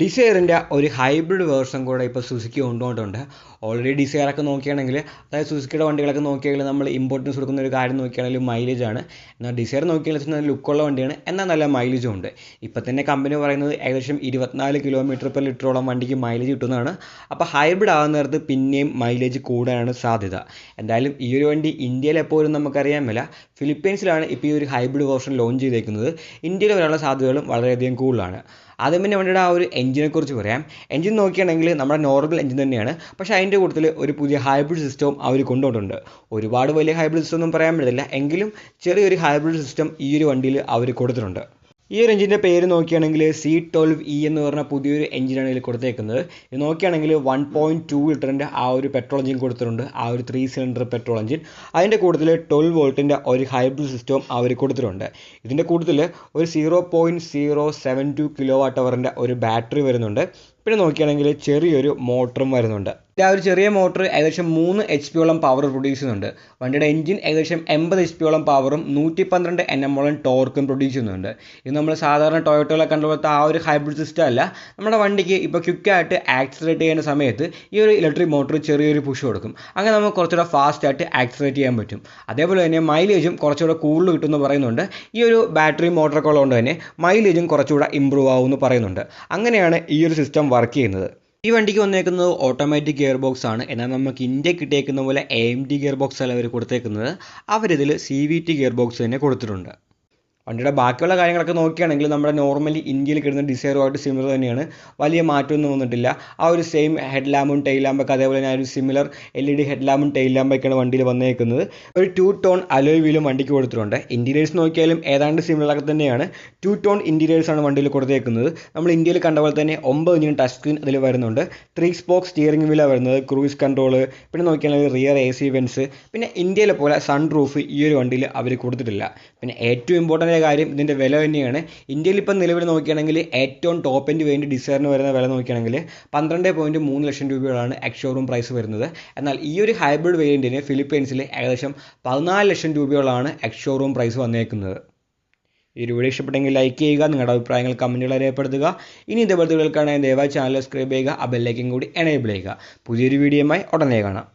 ഡിസയറിന്റെ ഒരു hybrid version കൂടെ ഇപ്പോൾ സുസുക്കി കൊണ്ടുപോയിട്ടുണ്ട് ഓൾറെഡി ഡിസയറൊക്കെ നോക്കുകയാണെങ്കിൽ അതായത് സുസുക്കിയുടെ വണ്ടികളൊക്കെ നോക്കിയാൽ നമ്മൾ ഇമ്പോർട്ടൻസ് കൊടുക്കുന്ന ഒരു കാര്യം നോക്കുകയാണെങ്കിൽ മൈലേജ് ആണ്. എന്നാൽ ഡിസയർ നോക്കിയാൽ നല്ല ലുക്കുള്ള വണ്ടിയാണ്. എന്നാൽ നല്ല മൈലേജും ഉണ്ട്. ഇപ്പോൾ തന്നെ കമ്പനി പറയുന്നത് ഏകദേശം ഇരുപത്തിനാല് കിലോമീറ്റർ പെർ ലിറ്ററോളം വണ്ടിക്ക് മൈലേജ് കിട്ടുന്നതാണ്. അപ്പോൾ ഹൈബ്രിഡ് ആകുന്ന നേരത്ത് പിന്നെയും മൈലേജ് കൂടാനാണ് സാധ്യത. എന്തായാലും ഈ ഒരു വണ്ടി ഇന്ത്യയിൽ എപ്പോഴും നമുക്കറിയാൻ മേല. ഫിലിപ്പീൻസിലാണ് ഇപ്പോൾ ഈ ഒരു ഹൈബ്രിഡ് വേർഷൻ ലോഞ്ച് ചെയ്തേക്കുന്നത്. ഇന്ത്യയിൽ വരാനുള്ള സാധ്യതകളും വളരെയധികം കൂടുതലാണ്. ആദ്യം തന്നെ വണ്ടിയുടെ ആ ഒരു എഞ്ചിനെ കുറിച്ച് പറയാം. എഞ്ചിൻ നോക്കുകയാണെങ്കിൽ നമ്മുടെ നോർമൽ എഞ്ചിൻ തന്നെയാണ്. പക്ഷേ അതിന്റെ കൂട്ടത്തിൽ ഒരു പുതിയ ഹൈബ്രിഡ് സിസ്റ്റവും അവർ കൊണ്ടുപോയിട്ടുണ്ട് ഒരുപാട് വലിയ ഹൈബ്രിഡ് സിസ്റ്റം ഒന്നും പറയാൻ പറ്റത്തില്ല. എങ്കിലും ചെറിയൊരു ഹൈബ്രിഡ് സിസ്റ്റം ഈ ഒരു വണ്ടിയിൽ അവർ കൊടുത്തിട്ടുണ്ട്. ഈ ഒരു എഞ്ചിന്റെ പേര് നോക്കുകയാണെങ്കിൽ സി ട്വൽവ് ഇ എന്ന് പറഞ്ഞ പുതിയൊരു എഞ്ചിനാണ് ഇതിൽ കൊടുത്തേക്കുന്നത്. ഇത് നോക്കുകയാണെങ്കിൽ വൺ പോയിന്റ് ടു ലിറ്ററിന്റെ ആ ഒരു പെട്രോൾ എഞ്ചിൻ കൊടുത്തിട്ടുണ്ട്. ആ ഒരു ത്രീ സിലിണ്ടർ പെട്രോൾ എഞ്ചിൻ അതിന്റെ കൂട്ടത്തിൽ ട്വൽവ് വോൾട്ടിന്റെ ഒരു ഹൈബ്രിഡ് സിസ്റ്റവും അവർ കൊടുത്തിട്ടുണ്ട്. ഇതിന്റെ കൂട്ടത്തിൽ ഒരു zero point zero seven two kilo watt അവറിന്റെ ഒരു ബാറ്ററി വരുന്നുണ്ട്. പിന്നെ നോക്കുകയാണെങ്കിൽ ചെറിയൊരു മോട്ടറും വരുന്നുണ്ട്. ആ ഒരു ചെറിയ മോട്ടർ ഏകദേശം മൂന്ന് എച്ച് പിയോളം പവർ പ്രൊഡ്യൂസ് ചെയ്യുന്നുണ്ട്. വണ്ടിയുടെ എഞ്ചിൻ ഏകദേശം എൺപത് എച്ച് പിയോളം പവറും നൂറ്റി പന്ത്രണ്ട് എൻ എമ്മോളം ടോർക്കും പ്രൊഡ്യൂസ് ചെയ്യുന്നുണ്ട്. ഇത് നമ്മൾ സാധാരണ ടൊയോട്ടോയിലെ കണ്ടുപോലത്തെ ആ ഒരു ഹൈബ്രിഡ് സിസ്റ്റം അല്ല. നമ്മുടെ വണ്ടിക്ക് ഇപ്പോൾ ക്വിക്കായിട്ട് ആക്സിലേറ്റ് ചെയ്യുന്ന സമയത്ത് ഈ ഒരു ഇലക്ട്രിക് മോട്ടർ ചെറിയൊരു പുഷ് കൊടുക്കും. അങ്ങനെ നമുക്ക് കുറച്ചുകൂടെ ഫാസ്റ്റായിട്ട് ആക്സിലേറ്റ് ചെയ്യാൻ പറ്റും. അതേപോലെ തന്നെ മൈലേജും കുറച്ചുകൂടെ കൂടുതൽ കിട്ടുമെന്ന് പറയുന്നുണ്ട്. ഈ ഒരു ബാറ്ററി മോട്ടറൊക്കെ ഉള്ളതുകൊണ്ട് തന്നെ മൈലേജും കുറച്ചുകൂടെ ഇമ്പ്രൂവ് ആവുമെന്ന് പറയുന്നുണ്ട്. അങ്ങനെയാണ് ഈ ഒരു സിസ്റ്റം വർക്ക് ചെയ്യുന്നത്. ഈ വണ്ടിക്ക് വന്നേക്കുന്നത് ഓട്ടോമാറ്റിക് ഗിയർ ബോക്സ് ആണ്. എന്നാൽ നമുക്ക് ഇന്ത്യ കിട്ടിയേക്കുന്ന പോലെ A M D gearbox അല്ല അവർ കൊടുത്തേക്കുന്നത്. അവരിതിൽ C V T gearbox തന്നെ കൊടുത്തിട്ടുണ്ട്. വണ്ടിയുടെ ബാക്കിയുള്ള കാര്യങ്ങളൊക്കെ നോക്കുകയാണെങ്കിൽ നമ്മുടെ നോർമലി ഇന്ത്യയിൽ കിട്ടുന്ന ഡിസൈറുമായിട്ട് സിമിലർ തന്നെയാണ്. വലിയ മാറ്റമൊന്നും വന്നിട്ടില്ല. ആ ഒരു സെയിം ഹെഡ് ലാമ്പും ടൈൽ ലാമ്പൊക്കെ അതേപോലെ തന്നെ ഒരു similar L E D head ലാമ്പും tail ലാമ്പൊക്കെയാണ് വണ്ടിയിൽ വന്നേക്കുന്നത്. ഒരു ടു ടോൺ അലോയ് വീലും വണ്ടിക്ക് കൊടുത്തിട്ടുണ്ട്. ഇന്റീരിയേഴ്സ് നോക്കിയാലും ഏതാണ്ട് സിമിലറൊക്കെ തന്നെയാണ്. ടു ടോൺ ഇന്റീരിയേഴ്സ് ആണ് വണ്ടിയിൽ കൊടുത്തേക്കുന്നത്. നമ്മൾ ഇന്ത്യയിൽ കണ്ട പോലെ തന്നെ ഒമ്പത് ഇഞ്ചിന് ടച്ച് സ്ക്രീൻ അതിൽ വരുന്നുണ്ട്. ത്രീ സ്പോക്സ് സ്റ്റിയറിംഗ് വീലാണ് വരുന്നത്. ക്രൂയിസ് കൺട്രോൾ പിന്നെ നോക്കിയാണെങ്കിൽ റിയർ എ സി വെൻസ് പിന്നെ ഇന്ത്യയിലെ പോലെ സൺ റൂഫ് ഈ ഒരു വണ്ടിയിൽ അവർ കൊടുത്തിട്ടില്ല. പിന്നെ ഏറ്റവും ഇമ്പോർട്ടന്റ് ആയ കാര്യം ഇതിന്റെ വില തന്നെയാണ്. ഇന്ത്യയിൽ ഇപ്പം നിലവിൽ നോക്കുകയാണെങ്കിൽ ഏറ്റവും ടോപ്പ് എൻഡ് വേണ്ടി ഡിസൈറിന് വരുന്ന വില നോക്കുകയാണെങ്കിൽ പന്ത്രണ്ട് പോയിന്റ് മൂന്ന് ലക്ഷം രൂപയാണ് എക്സ്ഷോറൂം പ്രൈസ് വരുന്നത്. എന്നാൽ ഈ ഒരു ഹൈബ്രിഡ് വേരിയന്റിന് ഫിലിപ്പീൻസിൽ ഏകദേശം പതിനാല് ലക്ഷം രൂപയോളാണ് എക്സ്ഷോറൂം പ്രൈസ് വന്നേക്കുന്നത്. ഈ വീഡിയോ ഇഷ്ടപ്പെട്ടെങ്കിൽ ലൈക്ക് ചെയ്യുക നിങ്ങളുടെ അഭിപ്രായങ്ങൾ കമന്റുകൾ രേഖപ്പെടുത്തുക ഇനി ഇതേപോലത്തെ വീഡിയോകൾക്കാണെങ്കിൽ ദയവായി ചാനൽ സബ്സ്ക്രൈബ് ചെയ്യുക ആ ബെല്ലൈക്കും കൂടി എനേബിൾ ചെയ്യുക. പുതിയൊരു വീഡിയോയുമായി ഉടനെ കാണാം.